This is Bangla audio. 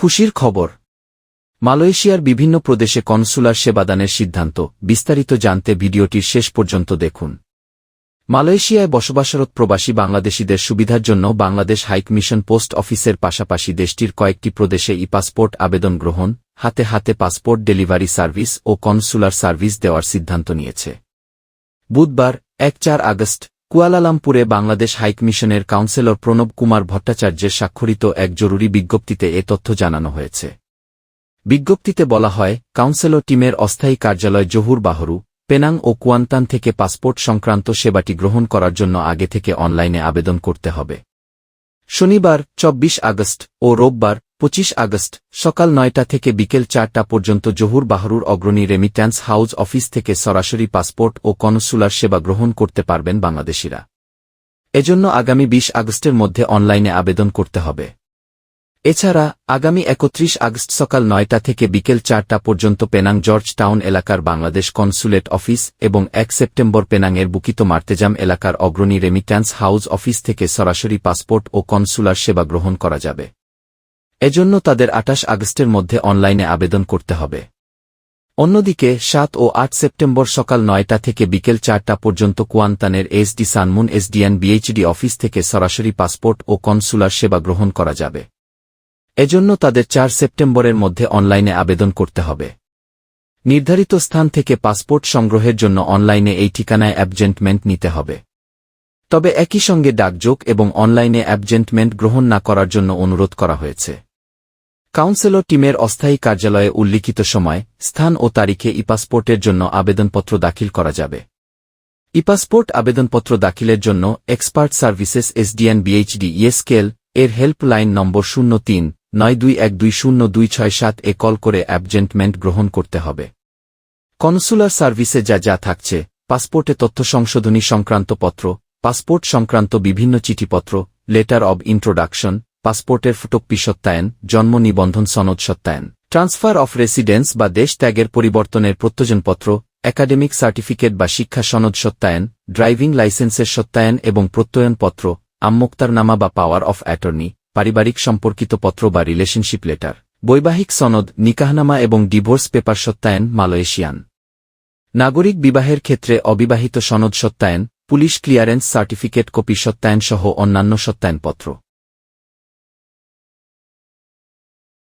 খুশির খবর। মালয়েশিয়ার বিভিন্ন প্রদেশে কনসুলার সেবাদানের সিদ্ধান্ত, বিস্তারিত জানতে ভিডিওটির শেষ পর্যন্ত দেখুন। মালয়েশিয়ায় বসবাসরত প্রবাসী বাংলাদেশিদের সুবিধার জন্য বাংলাদেশ হাইক মিশন পোস্ট অফিসের পাশাপাশি দেশটির কয়েকটি প্রদেশে ই পাসপোর্ট আবেদন গ্রহণ, হাতে হাতে পাসপোর্ট ডেলিভারি সার্ভিস ও কনসুলার সার্ভিস দেওয়ার সিদ্ধান্ত নিয়েছে। বুধবার, এক চার আগস্ট কুয়ালালামপুরে বাংলাদেশ হাইকমিশনের কাউন্সিলর প্রণব কুমার ভট্টাচার্যের স্বাক্ষরিত এক জরুরি বিজ্ঞপ্তিতে এ তথ্য জানানো হয়েছে। বিজ্ঞপ্তিতে বলা হয়, কাউন্সেলর টিমের অস্থায়ী কার্যালয় জহুর বাহরু, পেনাং ও কুয়ান্তান থেকে পাসপোর্ট সংক্রান্ত সেবাটি গ্রহণ করার জন্য আগে থেকে অনলাইনে আবেদন করতে হবে। শনিবার ২৪ আগস্ট ও রোববার ২৫ আগস্ট, সকাল নয়টা থেকে বিকেল চারটা পর্যন্ত জহুর বাহরুর অগ্রণী রেমিট্যান্স হাউস অফিস থেকে সরাসরি পাসপোর্ট ও কনসুলার সেবা গ্রহণ করতে পারবেন বাংলাদেশিরা। এজন্য আগামী ২০ আগস্টের মধ্যে অনলাইনে আবেদন করতে হবে। এছাড়া, আগামী একত্রিশ আগস্ট সকাল নয়টা থেকে বিকেল চারটা পর্যন্ত পেনাং জর্জ টাউন এলাকার বাংলাদেশ কনসুলেট অফিস এবং এক সেপ্টেম্বর পেনাংয়ের বুকিত মার্তেজাম এলাকার অগ্রণী রেমিট্যান্স হাউস অফিস থেকে সরাসরি পাসপোর্ট ও কনসুলার সেবা গ্রহণ করা যাবে। এজন্য তাদের আটাশ আগস্টের মধ্যে অনলাইনে আবেদন করতে হবে। অন্যদিকে, সাত ও আট সেপ্টেম্বর সকাল নয়টা থেকে বিকেল চারটা পর্যন্ত কুয়ান্তানের SD Sunmoon SDN BHD office থেকে সরাসরি পাসপোর্ট ও কনসুলার সেবা গ্রহণ করা যাবে। এজন্য তাদের চার সেপ্টেম্বরের মধ্যে অনলাইনে আবেদন করতে হবে। নির্ধারিত স্থান থেকে পাসপোর্ট সংগ্রহের জন্য অনলাইনে এই ঠিকানায় অ্যাবজেন্টমেন্ট নিতে হবে। তবে একই সঙ্গে ডাকযোগ এবং অনলাইনে অ্যাবজেন্টমেন্ট গ্রহণ না করার জন্য অনুরোধ করা হয়েছে। কাউন্সিলর টিমের অস্থায়ী কার্যালয়ে উল্লিখিত সময়, স্থান ও তারিখে ই পাসপোর্টের জন্য আবেদনপত্র দাখিল করা যাবে। ই পাসপোর্ট আবেদনপত্র দাখিলের জন্য এক্সপার্ট সার্ভিসেস এসডিএন বিএইচডি ইয়েস্কেল এর হেল্পলাইন নম্বর শূন্য তিন নয় দুই এক দুই শূন্য দুই ছয় সাত এ কল করে অ্যাবজেন্টমেন্ট গ্রহণ করতে হবে। কনসুলার সার্ভিসে যা যা থাকছে, পাসপোর্টে তথ্য সংশোধনী সংক্রান্ত পত্র, পাসপোর্ট সংক্রান্ত বিভিন্ন চিঠিপত্র, লেটার অব ইন্ট্রোডাকশন, পাসপোর্টের ফটোকপি সত্যায়ন, জন্ম নিবন্ধন সনদ সত্যায়ন, ট্রান্সফার অফ রেসিডেন্স বা দেশ ত্যাগের পরিবর্তনের প্রত্যজনপত্র একাডেমিক সার্টিফিকেট বা শিক্ষা সনদ সত্যায়ন, ড্রাইভিং লাইসেন্সের সত্যায়ন এবং প্রত্যয়নপত্র, আম্মোক্তারনামা বা পাওয়ার অফ অ্যাটর্নি পারিবারিক সম্পর্কিত পত্র বা রিলেশনশিপ লেটার, বৈবাহিক সনদ, নিকাহনামা এবং ডিভোর্স পেপার সত্যায়ন, মালয়েশিয়ান। নাগরিক বিবাহের ক্ষেত্রে অবিবাহিত সনদ সত্যায়ন, পুলিশ ক্লিয়ারেন্স সার্টিফিকেট কপি সত্যায়ন সহ অন্যান্য সত্যায়নপত্র।